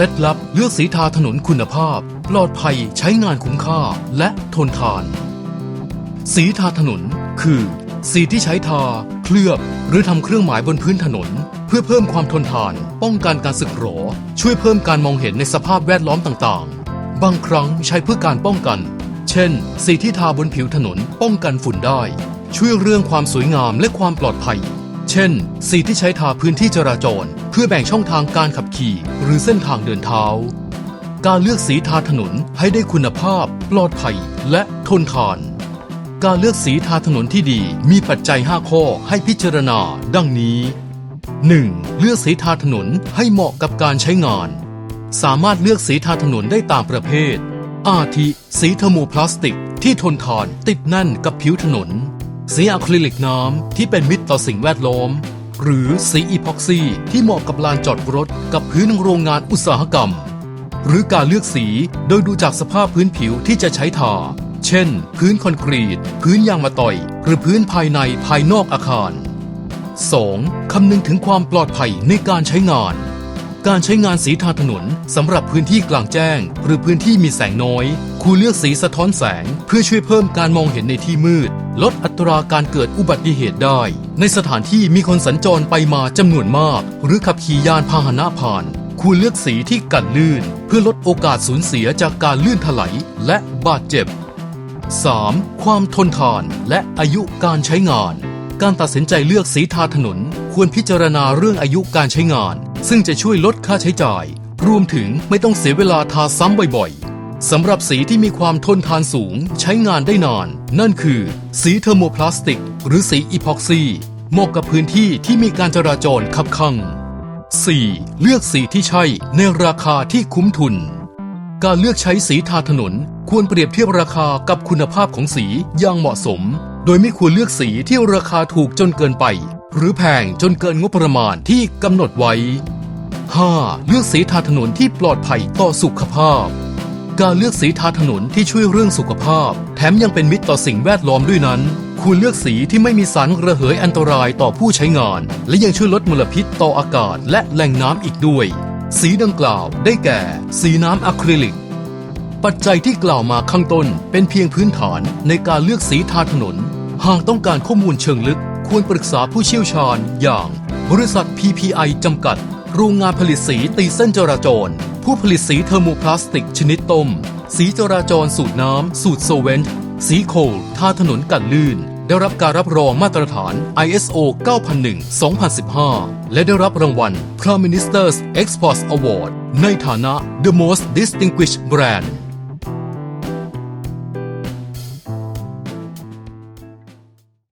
ล็ดลับเลือกสีทาถนนคุณภาพ ปลอดภัยใช้งานคุ้มค่าและทนทาน สีทาถนนคือ สีที่ใช้ทา เคลือบ หรือทำเครื่องหมายบนพื้นถนน เพื่อเพิ่มความทนทาน ป้องกันการสึกหรอ ช่วยเพิ่มการมองเห็นในสภาพแวดล้อมต่างๆ บางครั้งใช้เพื่อการป้องกัน เช่น สีที่ทาบนผิวถนน ป้องกันฝุ่นได้ ช่วยเรื่องความสวยงามและความปลอดภัย เช่น สีที่ใช้ทาพื้นที่จราจร เพื่อแบ่งช่องทางการขับขี่ หรือเส้นทางเดินเท้า การเลือกสีทาถนนให้ได้คุณภาพ ปลอดภัย และทนทาน การเลือกสีทาถนนที่ดีมีปัจจัย 5 ข้อให้พิจารณา ดังนี้ 1. เลือกสีทาถนนให้เหมาะกับการใช้งาน สามารถเลือกสีทาถนนได้ตามประเภท อาทิ สีเทอร์โมพลาสติก ที่ทนทานติดแน่นกับผิวถนน สีอะคริลิกน้ำที่เป็นมิตรต่อสิ่งแวดล้อม หรือสีอีพ็อกซี่ที่เหมาะกับลานจอดรถกับพื้นโรงงานอุตสาหกรรม หรือการเลือกสีโดยดูจากสภาพพื้นผิวที่จะใช้ทา เช่น พื้นคอนกรีต พื้นยางมะตอย หรือพื้นภายในภายนอกอาคาร 2. คำนึงถึงความปลอดภัยในการใช้งาน การใช้งานสีทาถนนสำหรับพื้นที่กลางแจ้ง หรือพื้นที่มีแสงน้อย ควรเลือกสีสะท้อนแสง เพื่อช่วยเพิ่มการมองเห็นในที่มืด ลดอัตราการเกิดอุบัติเหตุได้ ในสถานที่มีคนสัญจรไปมาจำนวนมาก หรือขับขี่ยานพาหนะผ่าน ควรเลือกสีที่กันลื่น เพื่อลดโอกาสสูญเสียจากการลื่นถลายและบาดเจ็บ 3. ความทนทานและอายุการใช้งาน การตัดสินใจเลือกสีทาถนน ควรพิจารณาเรื่องอายุการใช้งาน ซึ่งจะช่วยลดค่าใช้จ่าย รวมถึงไม่ต้องเสียเวลาทาซ้ำบ่อยๆ สำหรับสีที่มีความทนทานสูงใช้งานได้นาน นั่นคือ สีเทอร์โมพลาสติก หรือสีอีพ็อกซี่เหมาะกับพื้นที่ที่มีการจราจรคับคั่ง 4. เลือกสีที่ใช่ในราคาที่คุ้มทุน การเลือกใช้สีทาถนน ควรเปรียบเทียบราคากับคุณภาพของสีอย่างเหมาะสม โดยไม่ควรเลือกสีที่ราคาถูกจนเกินไป หรือแพงจนเกินงบประมาณที่กำหนดไว้ 5. เลือกสีทาถนนที่ปลอดภัยต่อสุขภาพ การเลือกสีทาถนนที่ช่วยเรื่องสุขภาพ แถมยังเป็นมิตรต่อสิ่งแวดล้อมด้วยนั้น ควรเลือกสีที่ไม่มีสารระเหยอันตรายต่อผู้ใช้งาน และยังช่วยลดมลพิษต่ออากาศและแหล่งน้ำอีกด้วย สีดังกล่าวได้แก่ สีน้ำอะคริลิก ปัจจัยที่กล่าวมาข้างต้นเป็นเพียงพื้นฐานในการเลือกสีทาถนน หากต้องการข้อมูลเชิงลึก ควรปรึกษาผู้เชี่ยวชาญ อย่าง บริษัท PPI จำกัด โรงงานผลิตสีตีเส้นจราจร ผู้ผลิตสีเทอร์โมพลาสติกชนิดต้ม สีจราจรสูตรน้ำ สูตรโซเวนต์สีโคลทาถนนกันลื่น ได้รับการรับรองมาตรฐาน ISO 9001-2015 และได้รับรางวัล Prime Minister's Export Award ในฐานะ The Most Distinguished Brand